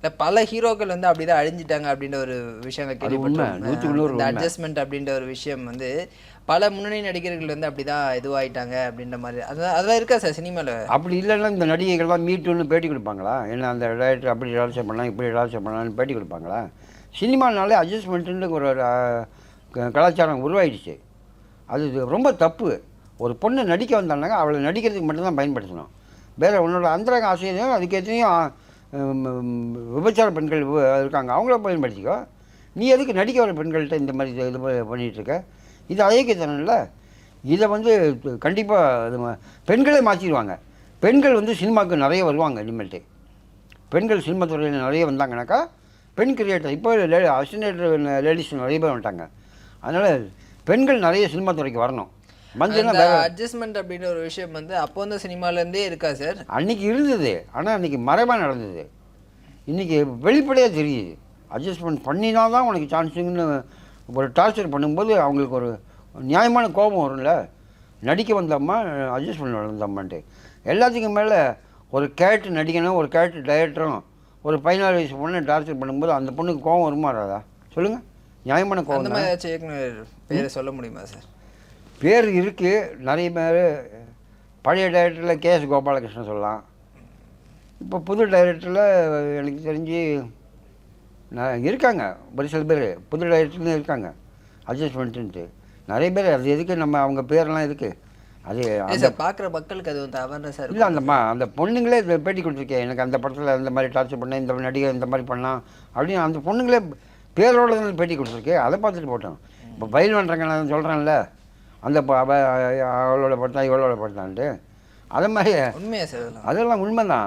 இல்ல பல ஹீரோக்கள் வந்து அப்படிதான் அழிஞ்சிட்டாங்க அப்படின்ற ஒரு இந்த உண்மை. அட்ஜஸ்ட்மெண்ட் அப்படின்ற ஒரு விஷயம் வந்து பல முன்னணி நடிகர்கள் வந்து அப்படிதான் இதுவாயிட்டாங்க அப்படின்ற மாதிரி. அதான் அதெல்லாம் இருக்கா சார் சினிமால? அப்படி இல்லைன்னா இந்த நடிகைகள்லாம் மீட்டுன்னு பேட்டி கொடுப்பாங்களா? என்ன அந்த டைரக்டர் அப்படி டான்ஸ் பண்ணலாம் இப்படி டான்ஸ் பண்ணலாம்னு பேட்டி கொடுப்பாங்களா? சினிமானாலே அட்ஜஸ்ட்மெண்ட்டுன்னு ஒரு கலாச்சாரம் உருவாயிடுச்சு. அது ரொம்ப தப்பு. ஒரு பொண்ணு நடிக்க வந்தாங்க அவளை நடிக்கிறதுக்கு மட்டும்தான் பயன்படுத்தணும். வேறு உன்னோட அந்தரங்க ஆசையும் அதுக்கு எத்தனையும் ஆ, ம், ம், விபச்சார பெண்கள் இருக்காங்க. அவங்கள பயன்படுத்திக்கோ. நீ எதுக்கு நடிக்க வர பெண்கள்கிட்ட இந்த மாதிரி இது பண்ணிகிட்ருக்க இருக்க? இது அயோக்கியத்தனம்ல இதை வந்து கண்டிப்பாக இது பெண்களே மாற்றிடுவாங்க பெண்கள் வந்து சினிமாவுக்கு நிறைய வருவாங்க இனிமேல்ட்டு. பெண்கள் சினிமா துறையில் நிறைய வந்தாங்கனாக்கா பெண் கிரியேட்டர் இப்போ லே அசினேட்டர் லேடிஸ் நிறைய பேர் வந்துட்டாங்க. அதனால் பெண்கள் நிறைய சினிமா துறைக்கு வரணும். வேற. அட்ஜஸ்ட்மெண்ட் அப்படின்ற ஒரு விஷயம் வந்து அப்போ வந்து சினிமால இருந்தே இருக்கா சார் அன்னைக்கு இருந்தது. ஆனால் அன்றைக்கி மறைவாக நடந்தது. இன்றைக்கி வெளிப்படையாக தெரியுது. அட்ஜஸ்ட்மெண்ட் பண்ணினா தான் உனக்கு சான்ஸுங்கன்னு ஒரு டார்ச்சர் பண்ணும்போது அவங்களுக்கு ஒரு நியாயமான கோபம் வரும்ல. நடிக்க வந்தோம்மா அட்ஜஸ்ட் பண்ண வந்தோம்மான்ட்டு. எல்லாத்துக்கும் மேலே ஒரு கேரக்டர் நடிக்கணும் ஒரு கேரக்டர் டைரக்டரும் ஒரு பதினாறு வயசு பொண்ணை டார்ச்சர் பண்ணும்போது அந்த பொண்ணுக்கு கோபம் வருமா வராதா சொல்லுங்கள் நியாயமான மாதிரி ஏதாச்சும் இயக்குனர் பேரை சொல்ல முடியுமா சார் பேர் இருக்குது நிறைய பேர். பழைய டைரக்டரில் கே எஸ் கோபாலகிருஷ்ணன் சொல்லலாம். இப்போ புது டைரக்டரில் எனக்கு தெரிஞ்சு நான் இருக்காங்க. ஒரு சில பேர். புது டைரக்டர்னு இருக்காங்க. அட்ஜஸ்ட்மெண்ட்டுன்ட்டு. நிறைய பேர். அது எதுக்கு? நம்ம அவங்க பேரெல்லாம் எதுக்கு? அது அந்த பார்க்குற மக்களுக்கு அது வந்து அவேர்னஸ் இல்லை அந்த மா அந்த பொண்ணுங்களே இதை பேட்டி கொடுத்துருக்கேன் எனக்கு அந்த படத்தில் இந்த மாதிரி டார்ச்சர் பண்ணேன் இந்த நடிகர் இந்த மாதிரி பண்ணான் அப்படின்னு அந்த பொண்ணுங்களே பேரோட பேட்டி கொடுத்துருக்கேன் அதை பார்த்துட்டு போட்டோம். இப்போ பயில் பண்ணுறாங்க நான் சொல்கிறேன்ல அந்த அவளோட படத்தான் இவளோட படத்தான்ட்டு. அது மாதிரி அதெல்லாம்? உண்மை தான்